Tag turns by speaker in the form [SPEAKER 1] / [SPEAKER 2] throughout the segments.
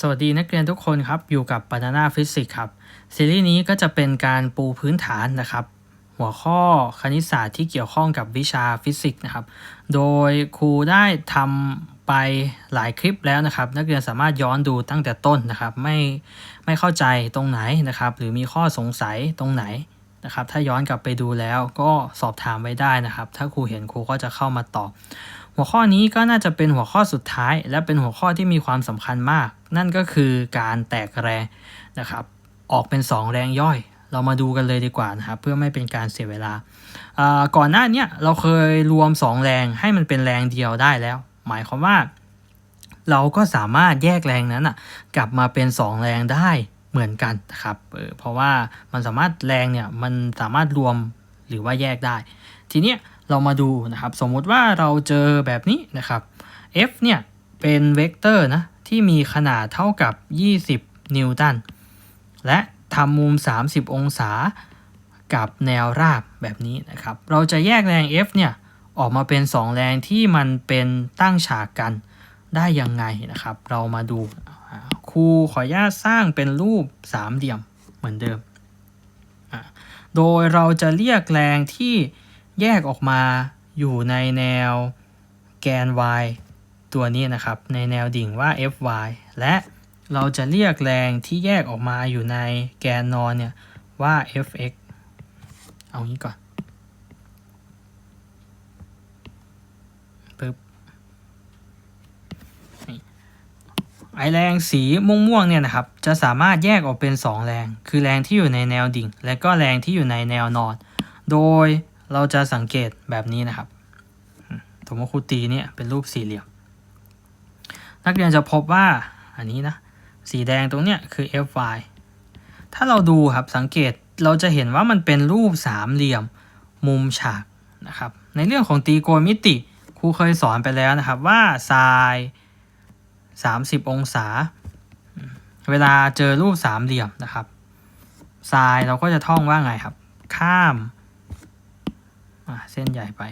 [SPEAKER 1] สวัสดีนักเรียนทุกคนครับ อยู่กับ Banana Physics ครับ ซีรีส์นี้ก็จะเป็นการปูพื้นฐานนะครับ หัวข้อคณิตศาสตร์ที่เกี่ยวข้องกับวิชาฟิสิกส์นะครับ โดยครูได้ทำไปหลายคลิปแล้วนะครับ นักเรียนสามารถย้อนดูตั้งแต่ต้นนะครับ ไม่ไม่เข้าใจตรงไหนนะครับ หรือมีข้อสงสัยตรงไหนนะครับ ถ้าย้อนกลับไปดูแล้วก็สอบถามไว้ได้นะครับ ถ้าครูเห็นครูก็จะเข้ามาตอบ หัวข้อนี้ก็น่าจะเป็นหัวข้อสุดท้าย และเป็นหัวข้อที่มีความสำคัญมาก นั่นก็คือการแตกแรงนะครับ ออกเป็น 2 แรงย่อย เรามาดูกันเลยดีกว่านะครับเพื่อไม่เป็นการเสียเวลา ก่อนหน้านี้เราเคยรวม 2 แรงให้มันเป็นแรงเดียวได้แล้ว หมายความว่า เราก็สามารถแยกแรงนั้นอะกลับมาเป็น 2 แรงได้เหมือนกันนะครับเออเพราะว่ามันสามารถแรงเนี่ยมันสามารถรวมหรือว่าแยกได้ ทีเนี้ย เรามาดูนะครับ สมมติว่าเราเจอแบบนี้นะครับ f เนี่ยเป็นเวกเตอร์นะที่มีขนาดเท่ากับ 20 นิวตัน และทำมุม 30 องศากับแนวราบแบบนี้นะครับ เราจะแยกแรง F เนี่ยออกมาเป็น 2 แรงที่มันเป็นตั้งฉากกันได้ยังไงนะครับ เรามาดูครูขออนุญาตสร้างเป็นรูปสามเหลี่ยมเหมือนเดิม โดยเราจะเรียกแรงที่ แยกออกมาอยู่ในแนวแกน y ตัวนี้นะครับ ในแนวดิ่งว่า fy และเราจะเรียกแรงที่แยกออกมาอยู่ในแกนนอนเนี่ยว่า fx เอางี้ก่อนปึ๊บไอแรงสีม่วงๆเนี่ยนะครับ จะสามารถแยกออกเป็น 2 แรง คือแรงที่อยู่ในแนวดิ่ง และก็แรงที่อยู่ในแนวนอน โดย เราจะสังเกตแบบนี้นะครับอืมสมมติครูตีเนี่ยเป็นรูปสี่เหลี่ยม นักเรียนจะพบว่าอันนี้นะ สีแดงตรงเนี้ยคือ fy ถ้าเราดูครับสังเกตเราจะเห็นว่ามันเป็นรูปสามเหลี่ยมมุมฉากนะครับ ในเรื่องของตรีโกณมิติครูเคยสอนไปแล้วนะครับว่า sin 30 องศา เวลาเจอรูปสามเหลี่ยมนะครับ sin เราก็จะท่องว่าไงครับ ข้าม เส้นใหญ่ไป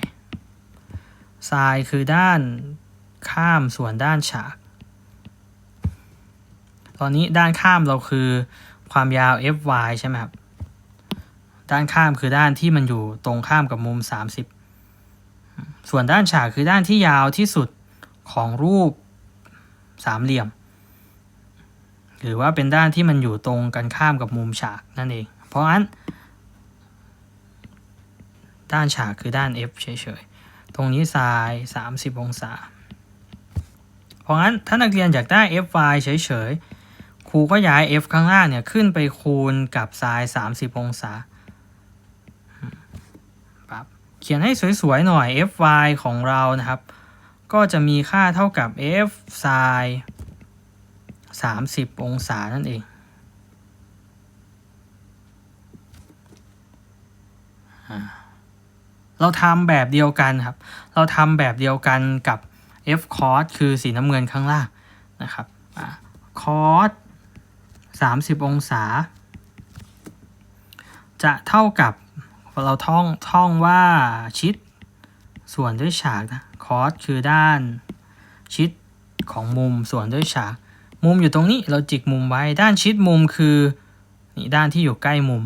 [SPEAKER 1] sin คือด้านข้ามส่วนด้านฉาก ตอนนี้ด้านข้ามเราคือความยาว fy ใช่ไหมครับ ด้านข้ามคือด้านที่มันอยู่ตรงข้ามกับมุม 30 ส่วนด้านฉากคือด้านที่ยาวที่สุดของรูปสามเหลี่ยม หรือว่าเป็นด้านที่มันอยู่ตรงกันข้ามกับมุมฉากนั่นเอง เพราะงั้น ด้านฉากคือด้าน f เฉยๆ ตรงนี้ sin 30 องศา เพราะงั้นถ้านักเรียนอยากได้ fy เฉยๆ ครูก็ย้าย f ข้างล่างเนี่ยขึ้นไปคูณกับ sin 30 องศาปั๊บเขียนให้สวยๆ หน่อย fy ของเรานะครับ ก็จะมีค่าเท่ากับ f sin 30 องศานั่นเอง เราทำแบบเดียวกันครับ เราทำแบบเดียวกันกับ f cos คือสีน้ำเงินข้างล่างนะครับอ่า cos 30 องศา จะเท่ากับเราท่องท่องว่าชิดส่วนด้วยฉากนะ cos คือด้านชิดของมุมส่วนด้วยฉาก มุมอยู่ตรงนี้เราจิกมุมไว้ด้านชิดมุมคือนี่ด้านที่อยู่ใกล้มุม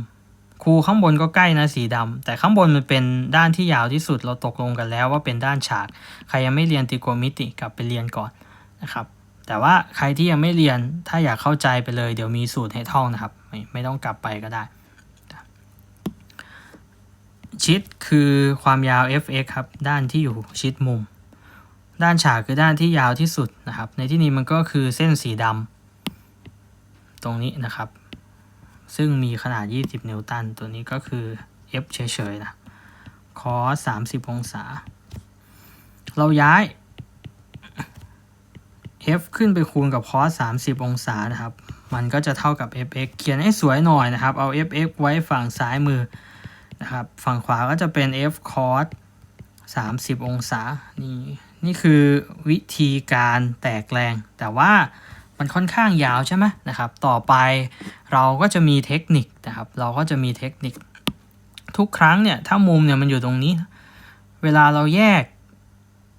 [SPEAKER 1] คูข้างบนก็ใกล้นะสีดำแต่ข้างบนมันเป็นด้านที่ยาวที่สุดเราตกลงกันแล้วว่าเป็นด้านฉาก ใครยังไม่เรียนตรีโกมิติกลับไปเรียนก่อนนะครับ แต่ว่าใครที่ยังไม่เรียนถ้าอยากเข้าใจไปเลย เดี๋ยวมีสูตรให้ท่องนะครับ ไม่ไม่ต้องกลับไปก็ได้ ชิดคือความยาว fx ครับด้านที่อยู่ชิดมุม ด้านฉากคือด้านที่ยาวที่สุดนะครับ ในที่นี้มันก็คือเส้นสีดำตรงนี้นะครับ ซึ่งมีขนาด 20 นิวตัน ตัวนี้ก็คือ f เฉยๆนะ cos 30 องศา เราย้าย f ขึ้นไปคูณกับ cos 30 องศานะครับ มันก็จะเท่ากับ fx เขียนให้สวยหน่อยนะครับ เอา fx ไว้ฝั่งซ้ายมือนะครับ ฝั่งขวาก็จะเป็น f cos 30 องศา นี่ นี่คือวิธีการแตกแรง แต่ว่า มันค่อนข้างยาวใช่ไหมนะครับ ต่อไปเราก็จะมีเทคนิคนะครับ เราก็จะมีเทคนิค ทุกครั้งเนี่ย ถ้ามุมเนี่ยมันอยู่ตรงนี้ เวลาเราแยก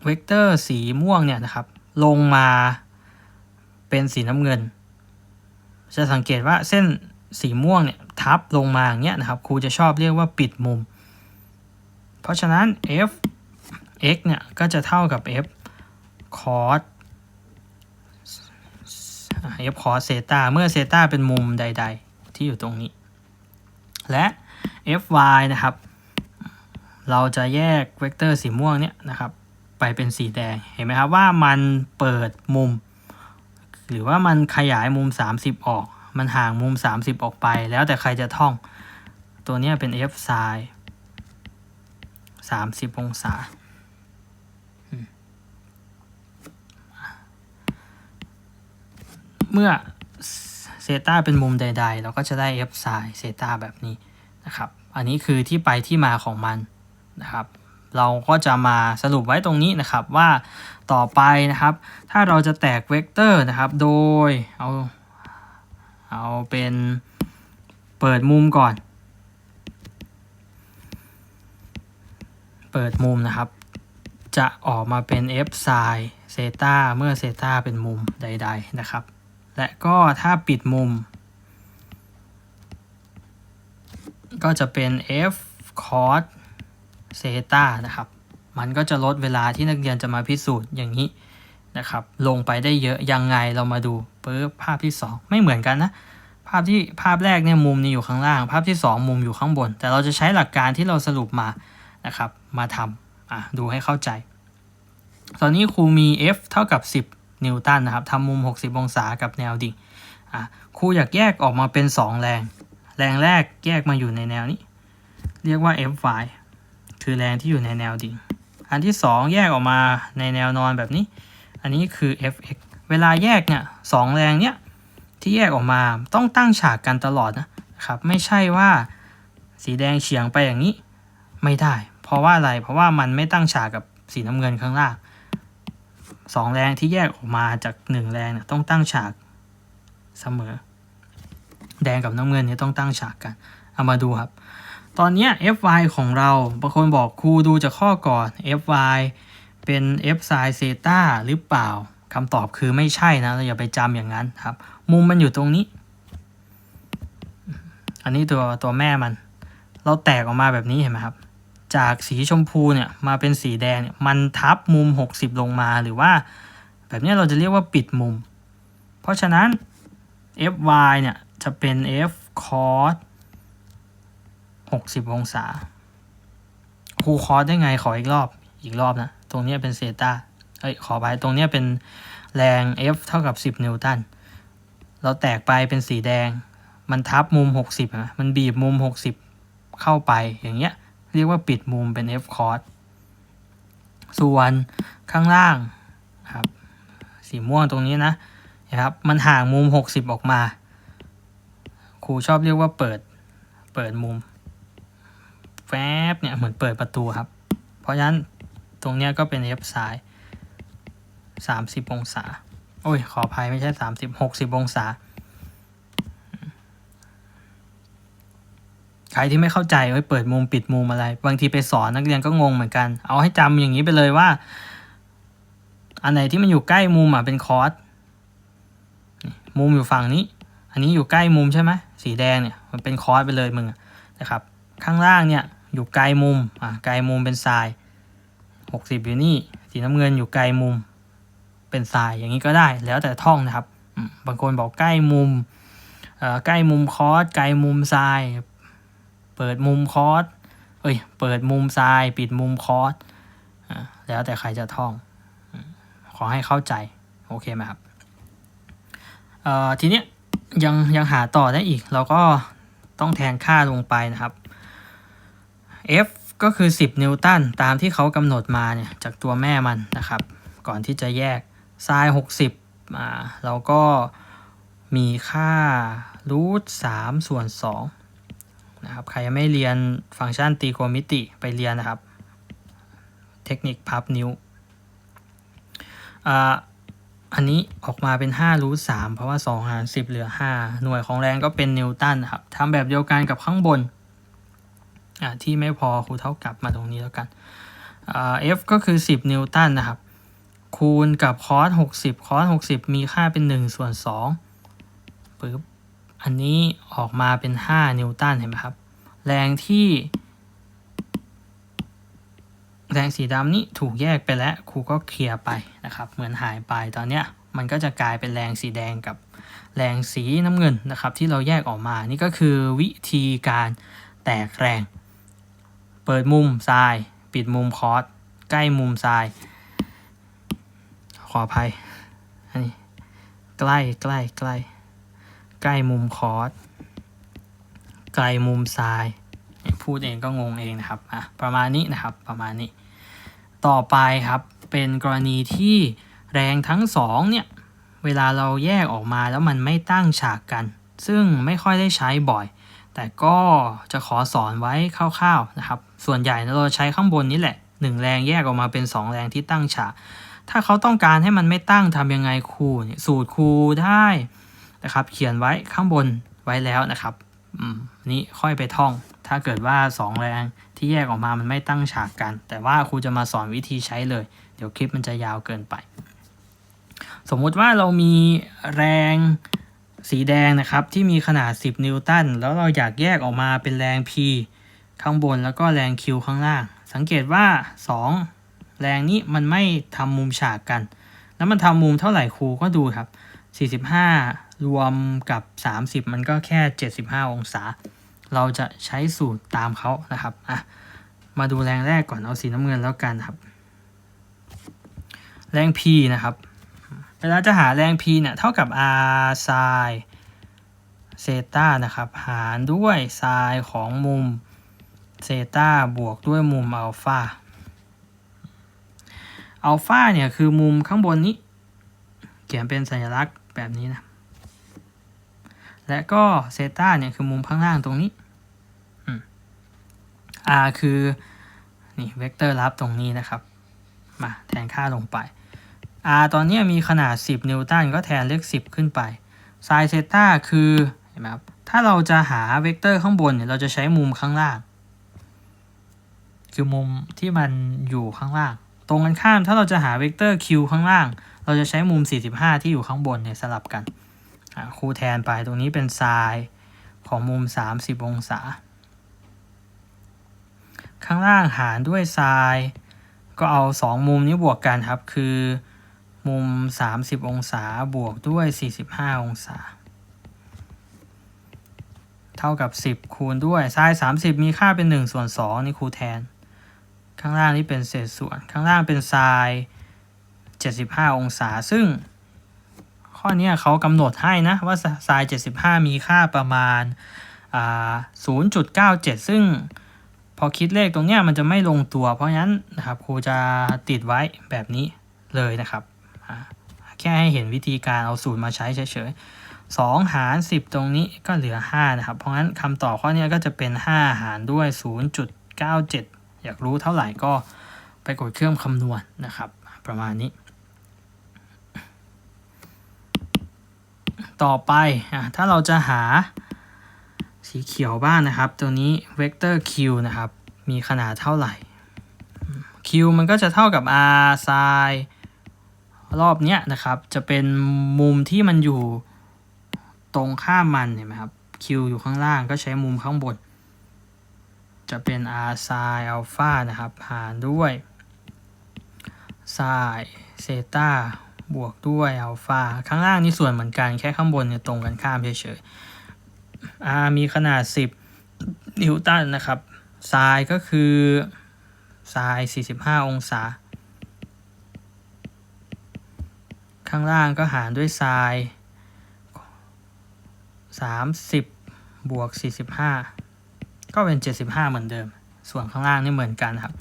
[SPEAKER 1] เวกเตอร์สีม่วงเนี่ยนะครับ ลงมาเป็นสีน้ำเงิน จะสังเกตว่าเส้นสีม่วงเนี่ยทับลงมาอย่างเงี้ยนะครับครูจะชอบเรียกว่าปิดมุม เพราะฉะนั้น f x เนี่ยก็จะเท่ากับ f cos อะ f cos เซตาเมื่อเซตาเป็นมุมใด ๆ ที่อยู่ตรงนี้ และ f y นะครับ เราจะแยกเวกเตอร์สีม่วงเนี่ยนะครับไปเป็นสีแดง เห็นไหมครับว่ามันเปิดมุม หรือว่ามันขยายมุม 30 ออก มันห่างมุม 30 ออกไป แล้วแต่ใครจะท่อง ตัวเนี้ยเป็น f sin 30 องศา เมื่อเซตาเป็นมุมใด ๆ เราก็จะได้ f sin เซตาแบบนี้นะครับ อันนี้คือที่ไปที่มาของมันนะครับ เราก็จะมาสรุปไว้ตรงนี้นะครับว่าต่อไปนะครับ ถ้าเราจะแตกเวกเตอร์นะครับ โดยเอาเอาเป็นเปิดมุมก่อน เปิดมุมนะครับ จะออกมาเป็น f sin เซตาเมื่อเซตาเป็นมุมใด ๆ นะครับ และก็ถ้าปิดมุม ก็จะเป็น f cos เซตานะครับ มันก็จะลดเวลาที่นักเรียนจะมาพิสูจน์อย่างนี้นะครับ ลงไปได้เยอะยังไงเรามาดูปึ๊บภาพที่ 2 ไม่เหมือนกันนะ ภาพที่ภาพแรกเนี่ยมุมนี่อยู่ข้างล่าง ภาพที่ 2 มุมอยู่ข้างบน แต่เราจะใช้หลักการที่เราสรุปมานะครับ มาทำอะดูให้เข้าใจ ตอนนี้ครูมี F เท่ากับ 10 นิวตันนะครับทำมุม 60 องศากับแนวดิ่งอะครูอยากแยกออกมาเป็น 2 แรง แรงแรกแยกมาอยู่ในแนวนี้ เรียกว่า Fy คือแรงที่อยู่ในแนวดิ่ง อันที่ 2 แยกออกมาในแนวนอนแบบนี้ อันนี้คือ fx เวลาแยกเนี่ยสองแรงเนี้ยที่แยกออกมาต้องตั้งฉากกันตลอดนะครับไม่ใช่ว่าสีแดงเฉียงไปอย่างนี้ไม่ได้ เพราะว่าอะไรเพราะว่ามันไม่ตั้งฉากกับสีน้ำเงินข้างล่าง สองแรงที่แยกออกมาจากหนึ่งแรงเนี่ยต้องตั้งฉากเสมอ แดงกับน้ำเงินเนี่ยต้องตั้งฉากกัน เอามาดูครับ ตอนนี้ fy ของเราบางคนบอกครูดูจากข้อก่อน fy เป็น f sin เซตาหรือเปล่าคำตอบคือไม่ใช่นะเราอย่าไปจำอย่างนั้นครับ มุมมันอยู่ตรงนี้ อันนี้ตัวตัวแม่มัน เราแตกออกมาแบบนี้เห็นไหมครับ จากสีชมพูเนี่ยมาเป็นสีแดงเนี่ยมันทับมุม 60 ลงมาหรือว่า แบบนี้เราจะเรียกว่าปิดมุม เพราะฉะนั้น fy เนี่ยจะเป็น f cos 60 องศาครูคอสได้ไงขออีกรอบอีกรอบนะ ตรงนี้เป็นเซตาเอ้ยขอไปตรงนี้เป็นแรง F เท่ากับ 10 นิวตัน เราแตกไปเป็นสีแดง มันทับมุม 60นะมันบีบมุม 60 เข้าไปอย่างเงี้ย เรียกว่าปิดมุมเป็น F cos ส่วนข้างล่างครับสีม่วงตรงนี้นะนะครับมันห่างมุม 60 ออกมา ครูชอบเรียกว่าเปิดเปิดมุมแฟบเนี่ยเหมือนเปิดประตูครับ เพราะฉะนั้นตรงเนี้ยก็เป็น F ซ้ายสามสิบองศา โอ้ย ขออภัยไม่ใช่สามสิบหกสิบองศา ใค รที่ไม่เข้าใจไว้เปิดมุมปิดมุมอะไร บางทีไปสอนนักเรียนก็งงเหมือนกัน เอาให้จำอย่างนี้ไปเลยว่า อันไหนที่มันอยู่ใกล้มุมอะเป็นคอร์สมุมอยู่ฝั่งนี้ อันนี้อยู่ใกล้มุมใช่ไหมสีแดงเนี่ยมันเป็นคอร์สไปเลยมึงนะครับ ข้างล่างเนี่ยอยู่ไกลมุมอะไกลมุมเป็นทรายหกสิบอยู่นี่ สีน้ำเงินอยู่ไกลมุม เป็นทรายอย่างนี้ก็ได้ แล้วแต่ท่องนะครับ บางคนบอกใกล้มุมอ่อใกล้มุมคอร์สไกลมุมทราย เปิดมุมคอร์สเอ้ย เปิดมุมทราย ปิดมุมคอร์สแล้วแต่ใครจะท่อง ขอให้เข้าใจ โอเคไหมครับทีนี้ยังยังหาต่อได้อีก เราก็ต้องแทนค่าลงไปนะครับ F ก็คือ 10 นิวตันตามที่เขากำหนดมาเนี่ยจากตัวแม่มันนะครับ ก่อนที่จะแยกไซน์60อ่าเราก็มีค่ารูท3ส่วน2 นะครับ ใครยังไม่เรียนฟังก์ชันตีโกณมิติไปเรียนนะครับ เทคนิคพับนิ้วอันนี้ออกมาเป็น5รูท3เพราะว่า2หาร10 เหลือ 5 หน่วยของแรงก็เป็นนิวตันครับทำแบบเดียวกันกับข้างบนที่ไม่พอครูเท่ากับมาตรงนี้แล้วกันเอ่า F ก็คือ 10 นิวตันนะครับ คูณกับคอส60 คอส60 มีค่าเป็น 1 ส่วน2ปึ๊บ อันนี้ออกมาเป็น 5 นิวตันเห็นไหมครับ แรงที่ แรงสีดำนี้ถูกแยกไปแล้วครูก็เคลียร์ไปนะครับ เหมือนหายไปตอนเนี้ยมันก็จะกลายเป็นแรงสีแดงกับแรงสีน้ำเงินนะครับ ที่เราแยกออกมานี่ก็คือวิธีการแตกแรง เปิดมุมทราย ปิดมุมคอร์สใกล้มุมทราย ขออภัยอันนี้ใกล้ใกล้ใกล้ ใกล้มุมคอร์สไกลมุมทรายพูดเองก็งงเองนะครับอะประมาณนี้นะครับประมาณนี้ ต่อไปครับเป็นกรณีที่แรงทั้งสองเนี่ยเวลาเราแยกออกมาแล้วมันไม่ตั้งฉากกัน ซึ่งไม่ค่อยได้ใช้บ่อย แต่ก็จะขอสอนไว้คร่าวๆนะครับ ส่วนใหญ่เราใช้ข้างบนนี้แหละหนึ่งแรงแยกออกมาเป็น 2 แรงที่ตั้งฉาก ถ้าเขาต้องการให้มันไม่ตั้งทำยังไงครูเนี่ยสูตรครูได้ นะครับ เขียนไว้ข้างบนไว้แล้วนะครับนี่ค่อยไปท่อง ถ้าเกิดว่า 2 แรงที่แยกออกมามันไม่ตั้งฉากกัน แต่ว่าครูจะมาสอนวิธีใช้เลย เดี๋ยวคลิปมันจะยาวเกินไป สมมุติว่าเรามีแรงสีแดงนะครับ ที่มีขนาด 10 นิวตัน แล้วเราอยากแยกออกมาเป็นแรง P ข้างบนแล้วก็แรง Q ข้างล่าง สังเกตว่า 2 แรงนี้มันไม่ทำมุมฉากกัน แล้วมันทำมุมเท่าไหร่ครูก็ดูครับ 45 รวมกับ 30 มันก็แค่ 75 องศา เราจะใช้สูตรตามเขานะครับอะมาดูแรงแรกก่อนเอาสีน้ำเงินแล้วกันครับ แรง P นะครับ เวลาจะหาแรง P เนี่ยเท่ากับ R ไซน์เซตานะครับ หารด้วยไซน์ของมุมเซตาบวกด้วยมุมอัลฟาอัลฟาเนี่ยคือมุมข้างบนนี้ เขียนเป็นสัญลักษณ์แบบนี้นะ และก็เซต้าเนี่ยคือมุมข้างล่างตรงนี้ R คือนี่เวกเตอร์รับตรงนี้นะครับ มาแทนค่าลงไป R ตอนนี้มีขนาด 10 นิวตันก็แทนเลข 10 ขึ้นไป ไซเซตาคือเห็นไหมครับ ถ้าเราจะหาเวกเตอร์ข้างบนเนี่ยเราจะใช้มุมข้างล่าง คือมุมที่มันอยู่ข้างล่าง ตรงกันข้ามถ้าเราจะหาเวกเตอร์ Q ข้างล่าง เราจะใช้มุม 45 ที่อยู่ข้างบนเนี่ยสลับกัน ครูแทนไปตรงนี้เป็นไซน์ของมุม 30 องศา ข้างล่างหารด้วยไซน์ก็เอา 2 มุมนี้บวกกันครับ คือมุม 30 องศาบวกด้วย 45 องศา เท่ากับ 10 คูณด้วยไซน์30 มีค่าเป็น 1 ส่วน 2 นี่ครูแทน ข้างล่างนี่เป็นเศษส่วน ข้างล่างเป็นไซน์75 องศา ซึ่ง ข้อนี้เขากำหนดให้นะว่าไซน์75 มีค่าประมาณ 0.97 ซึ่งพอคิดเลขตรงเนี้ยมันจะไม่ลงตัว เพราะฉะนั้นนะครับครูจะติดไว้แบบนี้เลยนะครับ แค่ให้เห็นวิธีการเอาสูตรมาใช้เฉยๆ2หาร 10 ตรงนี้ก็เหลือ 5 นะครับ เพราะงั้นคำตอบข้อนี้ก็จะเป็น 5 หารด้วย 0.97 อยากรู้เท่าไหร่ก็ไปกดเครื่องคำนวณนนะครับ ประมาณนี้ ต่อไปอะถ้าเราจะหาสีเขียวบ้างนะครับ ตัวนี้เวกเตอร์ q นะครับ มีขนาดเท่าไหร่ q มันก็จะเท่ากับ r ไซน์รอบเนี้ยนะครับ จะเป็นมุมที่มันอยู่ตรงข้ามมันเห็นไหมครับ q อยู่ข้างล่างก็ใช้มุมข้างบน จะเป็น r ไซน์อัลฟานะครับ หารด้วยไซน์เซตา บวกด้วยอัลฟาข้างล่างนี่ส่วนเหมือนกันแค่ข้างบนเนี่ยตรงกันข้ามเฉยๆ R มีขนาด 10 นิวตันนะครับไซน์ก็คือไซน์45 องศา ข้างล่างก็หารด้วยไซน์30 บวก 45 ก็เป็น 75 เหมือนเดิม ส่วนข้างล่างนี่เหมือนกันครับ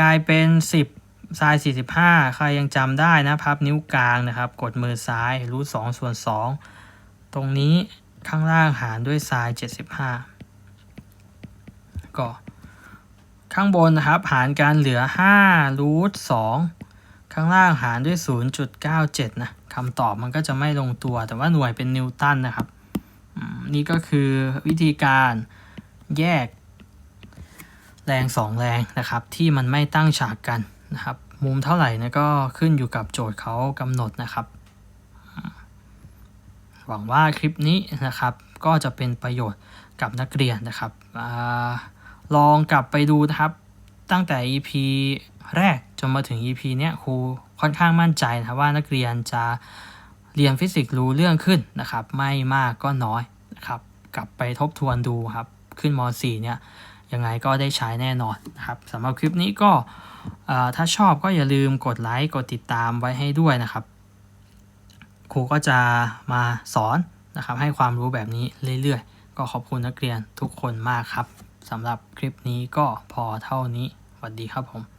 [SPEAKER 1] กลายเป็น 10 ไซน์45 ใครยังจำได้นะพับนิ้วกลางนะครับ กดมือซ้ายรูท2ส่วน2ตรงนี้ข้างล่างหารด้วยไซน์75 ก็ข้างบนนะครับหารกันเหลือ5รูท2ข้างล่างหารด้วย 0.97 นะคำตอบมันก็จะไม่ลงตัว แต่ว่าหน่วยเป็นนิวตันนะครับ นี่ก็คือวิธีการแยกแรง2แรงนะครับ ที่มันไม่ตั้งฉากกัน นะครับ มุมเท่าไหร่นะก็ขึ้นอยู่กับโจทย์เขากำหนดนะครับ หวังว่าคลิปนี้นะครับก็จะเป็นประโยชน์กับนักเรียนนะครับอลองกลับไปดูนะครับตั้งแต่ EP แรกจนมาถึง EP เนี้ยครูค่อนข้างมั่นใจนะว่านักเรียนจะเรียนฟิสิกส์รู้เรื่องขึ้นนะครับ ไม่มากก็น้อยนะครับ กลับไปทบทวนดูครับ ขึ้นม .4 เนี่ยยังไงก็ได้ใช้แน่นอนนะครับสำหรับคลิปนี้ก็ ถ้าชอบก็อย่าลืมกดไลค์กดติดตามไว้ให้ด้วยนะครับ ครูก็จะมาสอนนะครับ ให้ความรู้แบบนี้เรื่อยๆ ก็ขอบคุณนักเรียนทุกคนมากครับสำหรับคลิปนี้ก็พอเท่านี้สวัสดีครับผม